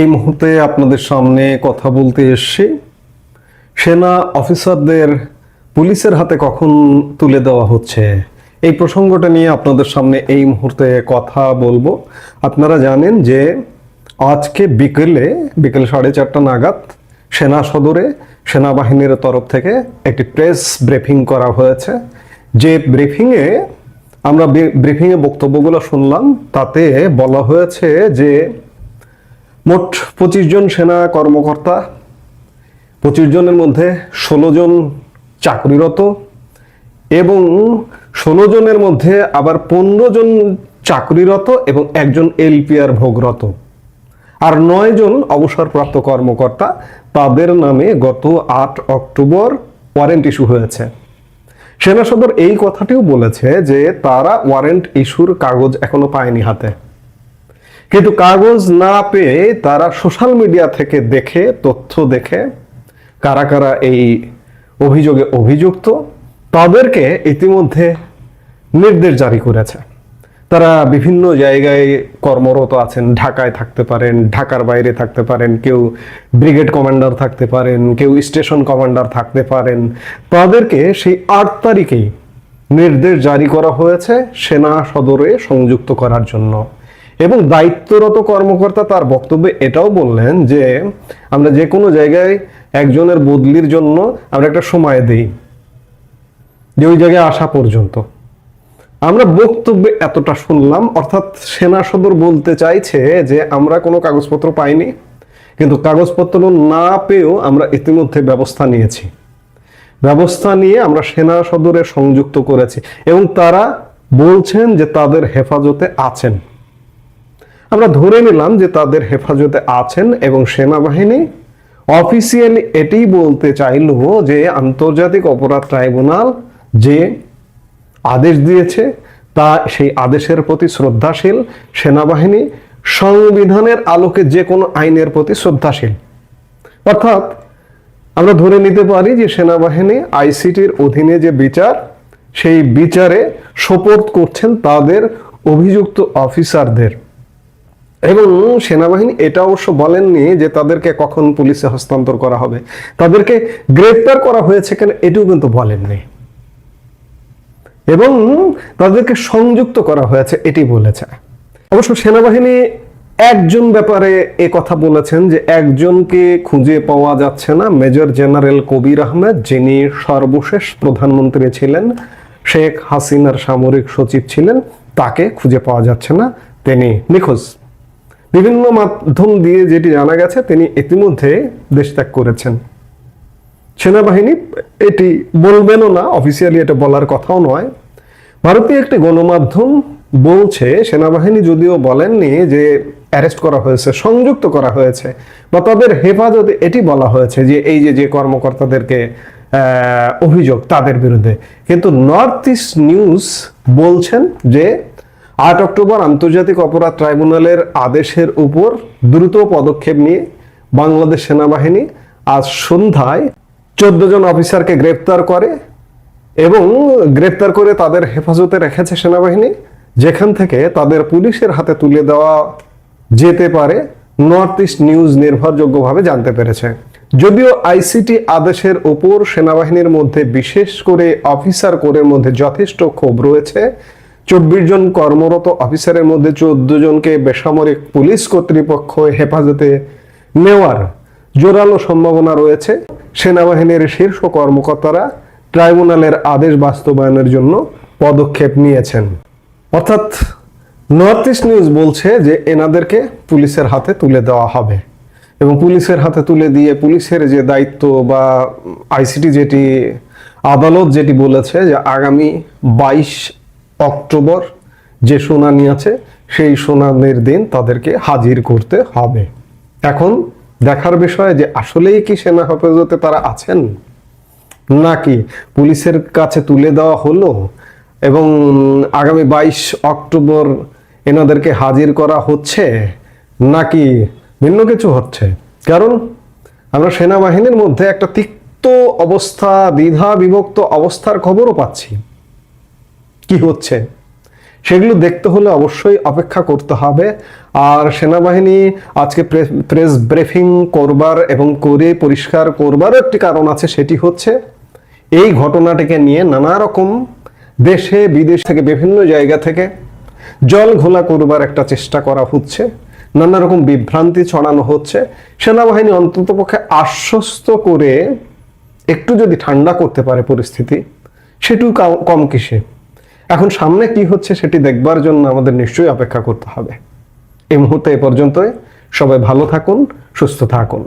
এই মুহূর্তে আপনাদের সামনে কথা বলতে এসছি। সেনা অফিসারদের পুলিশের হাতে কখন তুলে দেওয়া হচ্ছে, এই প্রসঙ্গটা নিয়ে আপনাদের সামনে এই মুহূর্তে কথা বলব। আপনারা জানেন যে আজকে বিকেলে, বিকেল সাড়ে চারটা নাগাদ সেনা সদরে সেনাবাহিনীর তরফ থেকে একটি প্রেস ব্রিফিং করা হয়েছে। যে ব্রিফিংয়ে আমরা ব্রিফিংয়ে বক্তব্যগুলো শুনলাম, তাতে বলা হয়েছে যে মোট পঁচিশ জন সেনা কর্মকর্তা, পঁচিশ জনের মধ্যে ষোলো জন চাকরিরত এবং ষোলো জনের মধ্যে আবার পনেরো জন চাকরিরত এবং একজন এলপিআর ভোগরত। আর নয় জন অবসরপ্রাপ্ত কর্মকর্তা, তাদের নামে গত আট অক্টোবর ওয়ারেন্ট ইস্যু হয়েছে। সেনা সদর এই কথাটিও বলেছে যে তারা ওয়ারেন্ট ইস্যুর কাগজ এখনও পায়নি হাতে। কিন্তু কাগজ না পেয়ে তারা সোশ্যাল মিডিয়া থেকে দেখে, তথ্য দেখে কারা কারা এই অভিযোগে অভিযুক্ত, তাদেরকে ইতিমধ্যে নির্দেশ জারি করেছে। তারা বিভিন্ন জায়গায় কর্মরত আছেন, ঢাকায় থাকতে পারেন, ঢাকার বাইরে থাকতে পারেন, কেউ ব্রিগেড কমান্ডার থাকতে পারেন, কেউ স্টেশন কমান্ডার থাকতে পারেন। তাদেরকে সেই আট তারিখেই নির্দেশ জারি করা হয়েছে সেনা সদরে সংযুক্ত করার জন্য। এবং দায়িত্বরত কর্মকর্তা তার বক্তব্যে এটাও বললেন যে আমরা যে কোনো জায়গায় একজনের বদলির জন্য আমরা একটা সময় দিই, যে ওই জায়গায় আসা পর্যন্ত। আমরা বক্তব্যে এতটা শুনলাম, অর্থাৎ সেনা সদর বলতে চাইছে যে আমরা কোনো কাগজপত্র পাইনি, কিন্তু কাগজপত্র না পেয়েও আমরা ইতিমধ্যে ব্যবস্থা নিয়েছি। ব্যবস্থা নিয়ে আমরা সেনা সদরে সংযুক্ত করেছি এবং তারা বলছেন যে তাদের হেফাজতে আছেন। আমরা ধরে নিলাম যে তাদের হেফাজতে আছেন এবং সেনাবাহিনী। অফিসিয়ালি এটাই বলতে চাইল যে আন্তর্জাতিক অপরাধ ট্রাইব্যুনাল যে আদেশ দিয়েছে, তা সেই আদেশের প্রতি শ্রদ্ধাশীল সেনাবাহিনী, সংবিধানের আলোকে যে কোনো আইনের প্রতি শ্রদ্ধাশীল। অর্থাৎ আমরা ধরে নিতে পারি যে সেনাবাহিনী আইসিটির অধীনে যে বিচার, সেই বিচারে সোপর্দ করছেন তাদের অভিযুক্ত অফিসারদের। এবং সেনাবাহিনী এটা অবশ্য বলেননি যে তাদেরকে কখন পুলিশে হস্তান্তর করা হবে। তাদেরকে গ্রেপ্তার করা হয়েছে কেন এটিও কিন্তু বলেননি। এবং তাদেরকে সংযুক্ত করা হয়েছে, এটি বলেছে। অবশ্য সেনাবাহিনী একজন ব্যাপারে এ কথা বলেছেন যে একজনকে খুঁজে পাওয়া যাচ্ছে না। মেজর জেনারেল কবির আহমেদ, যিনি সর্বশেষ প্রধানমন্ত্রী ছিলেন, শেখ হাসিনার সামরিক সচিব ছিলেন, তাকে খুঁজে পাওয়া যাচ্ছে না। তিনি নিখোঁজ। বিভিন্ন মাধ্যম দিয়ে যেটি জানা গেছে, তিনি ইতিমধ্যে দেশ ত্যাগ করেছেন। সেনাবাহিনী এটি বলবেনও না অফিসিয়ালি এটা বলার কথাও নয়। ভারতীয় একটি গণমাধ্যম বলছে, সেনাবাহিনী যদিও বলেননি যে অ্যারেস্ট করা হয়েছে, সংযুক্ত করা হয়েছে, বা তাদের হেফাজতে এটি বলা হয়েছে যে এই যে যে কর্মকর্তাদেরকে অভিযোগ তাদের বিরুদ্ধে। কিন্তু নর্থ ইস্ট নিউজ বলছেন যে আট অক্টোবর আন্তর্জাতিক অপরাধ ট্রাইব্যুনালের আদেশের উপর দ্রুত পদক্ষেপ নিয়ে বাংলাদেশ সেনাবাহিনী আজ সন্ধ্যায় চোদ্দ জন অফিসারকে গ্রেপ্তার করে এবং গ্রেপ্তার করে তাদের হেফাজতে রেখেছে সেনাবাহিনী, যেখান থেকে তাদের পুলিশের হাতে তুলে দেওয়া যেতে পারে, নর্থ ইস্ট নিউজ নির্ভরযোগ্যভাবে জানতে পেরেছে। যদিও আইসিটি আদেশের ওপর সেনাবাহিনীর মধ্যে বিশেষ করে অফিসার কোরের মধ্যে যথেষ্ট ক্ষোভ রয়েছে চব্বিশ জন কর্মরত অফিসারের মধ্যে চোদ্দ জনকে বেসামরিক পুলিশ কর্তৃপক্ষ হেফাজতে নেওয়ার জোরালো সম্ভাবনা রয়েছে। সেনাবাহিনীর শীর্ষ কর্মকর্তারা ট্রাইব্যুনালের আদেশ বাস্তবায়নের জন্য পদক্ষেপ নিয়েছেন। অর্থাৎ নর্থ ইস্ট নিউজ বলছে যে এনাদেরকে পুলিশের হাতে তুলে দেওয়া হবে এবং পুলিশের হাতে তুলে দিয়ে পুলিশের যে দায়িত্ব বা আইসিটি যেটি আদালত যেটি বলেছে যে আগামী বাইশ অক্টোবর যে শুনানি আছে, সেই শুনানির দিন তাদেরকে হাজির করতে হবে। এখন দেখার বিষয় যে আসলেই কি সেনা হেফাজতে তারা আছেন? নাকি পুলিশের কাছে তুলে দেওয়া হলো এবং আগামী বাইশ অক্টোবর এনাদেরকে হাজির করা হচ্ছে, নাকি ভিন্ন কিছু হচ্ছে? কারণ আমরা সেনাবাহিনীর মধ্যে একটা তিক্ত অবস্থা দ্বিধা বিভক্ত অবস্থার খবরও পাচ্ছি। কি হচ্ছে? সেগুলো দেখতে হলে অবশ্যই অপেক্ষা করতে হবে। আর সেনাবাহিনী আজকে প্রেস- ব্রিফিং করবার এবং করে পরিষ্কার করবারও একটি কারণ আছে, সেটি হচ্ছে এই ঘটনাটিকে নিয়ে নানা রকম দেশে, বিদেশ থেকে বিভিন্ন জায়গা থেকে জল ঘোলা করবার একটা চেষ্টা করা হচ্ছে। নানা রকম বিভ্রান্তি ছড়ানো হচ্ছে। সেনাবাহিনী অন্ততপক্ষে আশ্বস্ত করে একটু যদি ঠান্ডা করতে পারে পরিস্থিতি কাও- কম কিসে? এখন সামনে কি হচ্ছে সেটি দেখবার জন্য আমাদের নিশ্চয়ই অপেক্ষা করতে হবে। এই মুহূর্তে এ পর্যন্তই। সবাই ভালো থাকুন, সুস্থ থাকুন।